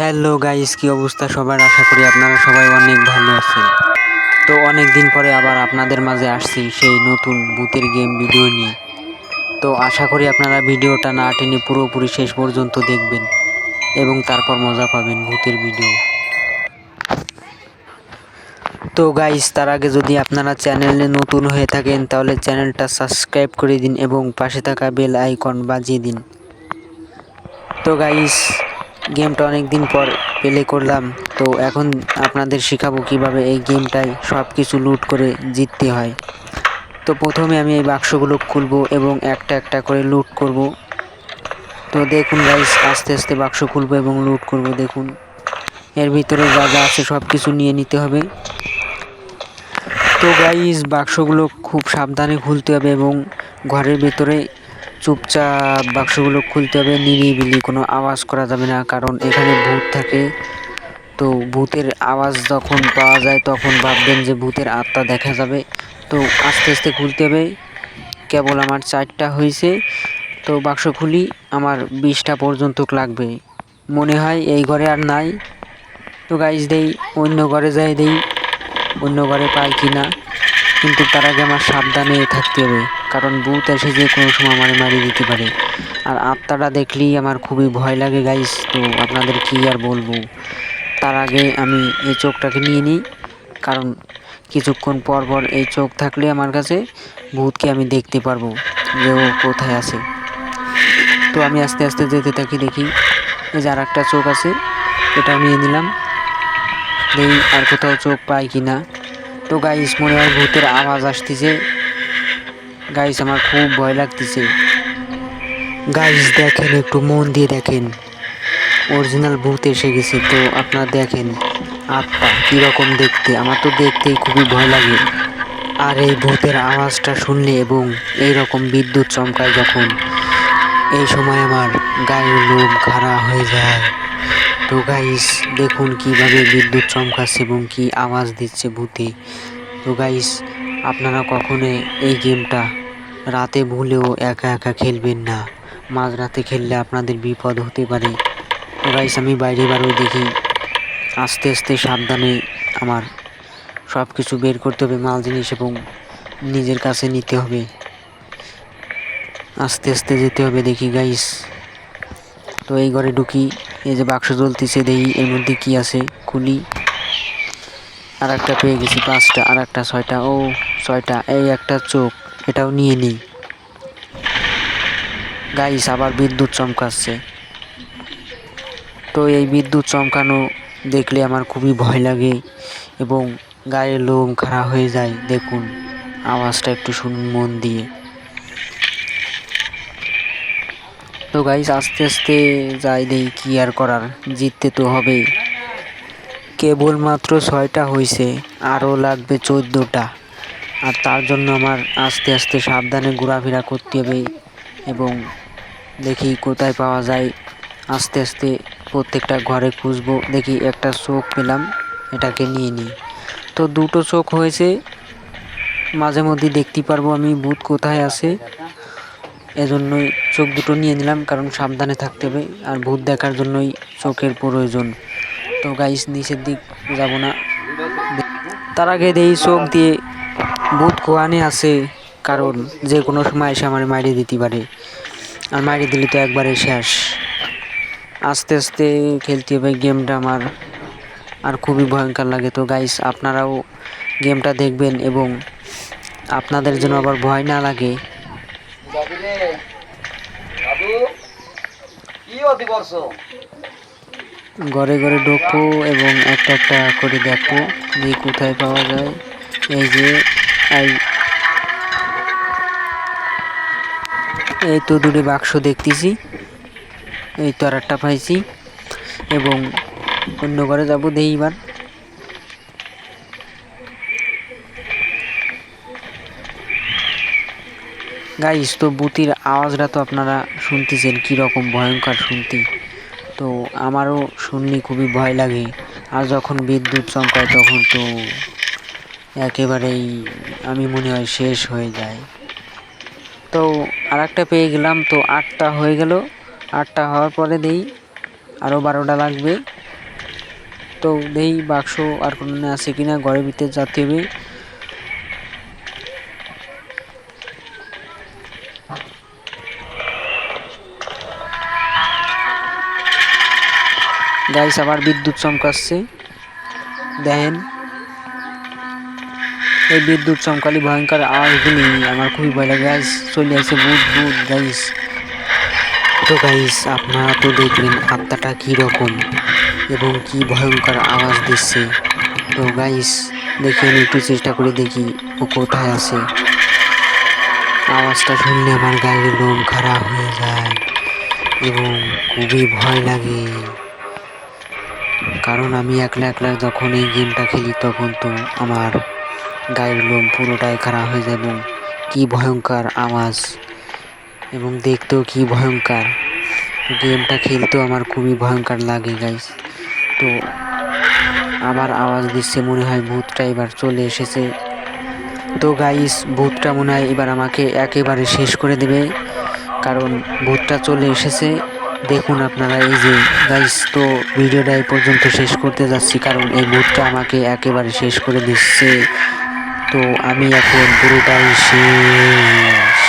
Hello guys কি অবস্থা সবার? আশা করি আপনারা সবাই অনেক ভালো আছেন। তো অনেক দিন পরে আবার আপনাদের মাঝে আসছি সেই নতুন ভূতের গেম ভিডিও নিয়ে। তো আশা করি আপনারা ভিডিওটা না টেনে পুরোপুরি শেষ পর্যন্ত দেখবেন এবং তারপর মজা পাবেন ভূতের ভিডিও তো গাইস তার আগে যদি আপনারা চ্যানেলে নতুন হয়ে থাকেন, তাহলে চ্যানেলটা সাবস্ক্রাইব করে দিন এবং পাশে থাকা বেল আইকন বাজিয়ে দিন। তো গাইস গেমটা অনেক দিন পর প্লে করলাম। তো এখন আপনাদের শেখাবো কীভাবে এই গেমটায় সব কিছু লুট করে জিততে হয়। তো প্রথমে আমি এই বাক্সগুলো খুলবো এবং একটা একটা করে লুট করব। তো দেখুন গাইস আস্তে আস্তে বাক্স খুলবো এবং লুট করব, দেখুন। এর ভিতরে যা যা আছে সব কিছু নিয়ে নিতে হবে। তো গাইস বাক্সগুলো খুব সাবধানে খুলতে হবে এবং ঘরের ভিতরে চুপচাপ বাক্সগুলো খুলতে হবে, নিরিবিলি কোনো আওয়াজ করা যাবে না, কারণ এখানে ভূত থাকে। তো ভূতের আওয়াজ যখন পাওয়া যায়, তখন ভাববেন যে ভূতের আত্মা দেখা যাবে। তো আস্তে আস্তে খুলতে হবে। কেবল আমার চারটা হয়েছে। তো বাক্স খুলি, আমার বিশটা পর্যন্ত লাগবে। মনে হয় এই ঘরে আর নাই। তো গাইজ দেই, অন্য ঘরে যাই দেই। অন্য ঘরে পাই কি না কিন্তু তার আগে আমার সাবধানে থাকতে হবে। কারণ ভূত এসে যে কোনো সময় আমার মারিয়ে দিতে পারে। আর আত্মাটা দেখলেই আমার খুবই ভয় লাগে গাইস তো আপনাদের কি আর বলব? তার আগে আমি এই চোখটাকে নিয়ে নিই, কারণ কিছুক্ষণ পর পর এই চোখ থাকলে আমার কাছে ভূতকে আমি দেখতে পারব যে ও কোথায় আছে। তো আমি আস্তে আস্তে যেতে থাকি, দেখি এই যে আর একটা চোখ আছে এটাও নিয়ে নিলাম। দেখি আর কোথাও চোখ পাই কি না তো গাইস মনে হয় ভূতের আওয়াজ আসতেছে। গাইস আমার খুব ভয় লাগতেছে। গাইস দেখেন একটু মন দিয়ে দেখেন। অরিজিনাল ভূত এসে গেছে, তো আপনারা দেখেন। আত্মা কীরকম দেখতে? আমার তো দেখতেই খুবই ভয় লাগে। আর এই ভূতের আওয়াজটা শুনলে এবং এই রকম বিদ্যুৎ চমকায় যখন, এই সময় আমার গায়ের লোম খাড়া হয়ে যায়। তো গাইস দেখুন কীভাবে বিদ্যুৎ চমকাচ্ছে এবং কি আওয়াজ দিচ্ছে ভূতে। তো গাইস আপনারা কখনো এই গেমটা রাতে ভুলেও একা একা খেলবেন না। মাঝরাতে খেললে আপনাদের বিপদ হতে পারে। গাইস, আমি বাইরে বারোই দেখি। আস্তে আস্তে সাবধানে আমার সব কিছু বের করতে হবে, মাল জিনিস এবং নিজের কাছে নিতে হবে। আস্তে আস্তে যেতে হবে দেখি গাইস। তো এই ঘরে ঢুকি, এই যে বাক্স জ্বলতেছে, দেখি এর মধ্যে কি আছে, খুলি। আর একটা পেয়ে গেছি পাঁচটা আর একটা ছয়টা, ও ছয়টা, এই একটা চোখ। এটাও নিয়ে নিই। গাইস আবার বিদ্যুৎ চমকাচ্ছে। তো এই বিদ্যুৎ চমকানো দেখলে আমার খুবই ভয় লাগে এবং গায়ের লোম খাড়া হয়ে যায়। দেখুন, আওয়াজটা একটু শুনুন মন দিয়ে। তো গাইস আস্তে আস্তে যাই দেই কি আর করার। জিততে তো হবেই। কেবলমাত্র ছয়টা হয়েছে আরও লাগবে চোদ্দোটা। আর তার জন্য আমার আস্তে আস্তে সাবধানে ঘোরাফেরা করতে হবে এবং দেখি কোথায় পাওয়া যায়। আস্তে আস্তে প্রত্যেকটা ঘরে খুঁজবো, দেখি একটা চোখ পেলাম, এটাকে নিয়ে নিই। তো দুটো চোখ হয়েছে, মাঝে মধ্যে দেখতে পারব আমি ভূত কোথায় আছে। এজন্যই চোখ দুটো নিয়ে নিলাম, কারণ সাবধানে থাকতে হবে আর ভূত দেখার জন্যই চোখের প্রয়োজন। তো গাইস নিচের দিক যাব না। তার আগে দেই চোখ দিয়ে ভূত কোয়ানে আছে, কারণ যে কোনো সময় এসে আমার মারিয়ে দিতে পারে। আর মারিয়ে দিলে তো একবারে শেষ। আস্তে আস্তে খেলতে হবে গেমটা আমার। আর খুবই ভয়ঙ্কর লাগে। তো গাইস আপনারাও গেমটা দেখবেন এবং আপনাদের যেন আবার ভয় না লাগে। ঘরে ঘরে ঢোকবো এবং একটা একটা করে দেখব যে কোথায় পাওয়া যায়। এই যে এই তো দূরে বাক্স দেখতেছি। এই তো আর একটা পাইছি। এবং অন্য ঘরে যাব দেই এবার। গাইস তো বুতির আওয়াজটা তো আপনারা শুনতেছেন, কীরকম ভয়ঙ্কর শুনতে। তো আমারও শুনলে খুবই ভয় লাগে। আর যখন বিদ্যুৎ চমকায় তখন তো একেবারেই আমি মনে হয় শেষ হয়ে যায়। তো আর একটা পেয়ে গেলাম, তো আটটা হয়ে গেল। আটটা হওয়ার পরে দেই আরও বারোটা লাগবে। তো দেই, বাক্স আর কোনো আছে কিনা, ঘরের ভিতরে যাতে হবে। গাইস, আবার বিদ্যুৎ চমকাচ্ছে। দেখেন। এই বিদ্যুৎ চমকালি ভয়ঙ্কর আওয়াজগুলি আমার খুবই ভয় লাগে। গাইস চলে আসে ভূত ভূত গাইস তো গাইস আপনারা তো দেখলেন আত্মাটা কীরকম এবং কি ভয়ঙ্কর আওয়াজ দিচ্ছে। তো গাইস দেখি আমি একটু চেষ্টা করে দেখি ও কোথায় আছে। আওয়াজটা শুনলে আমার গায়ের লোম খারাপ হয়ে যায় এবং খুবই ভয় লাগে। কারণ আমি একলা একলা যখন এই গেমটা খেলি, তখন তো আমার গায়ের লোম পুরোটাই খারাপ হয়ে যায় এবং কী ভয়ঙ্কর আওয়াজ। এবং দেখতেও কি ভয়ঙ্কর। গেমটা খেলতেও আমার খুবই ভয়ঙ্কর লাগে গাইস তো আবার আওয়াজ দিচ্ছে মনে হয় ভূতটা এবার চলে এসেছে। তো গাইস ভূতটা মনে হয় এবার আমাকে একেবারে শেষ করে দেবে। কারণ ভূতটা চলে এসেছে। দেখুন আপনারা এই যে গাইস তো ভিডিওটা এই পর্যন্ত শেষ করতে যাচ্ছি। কারণ এই ভূতটা আমাকে একেবারে শেষ করে দিচ্ছে। তো আমি এখন পুরোটাই শেষ।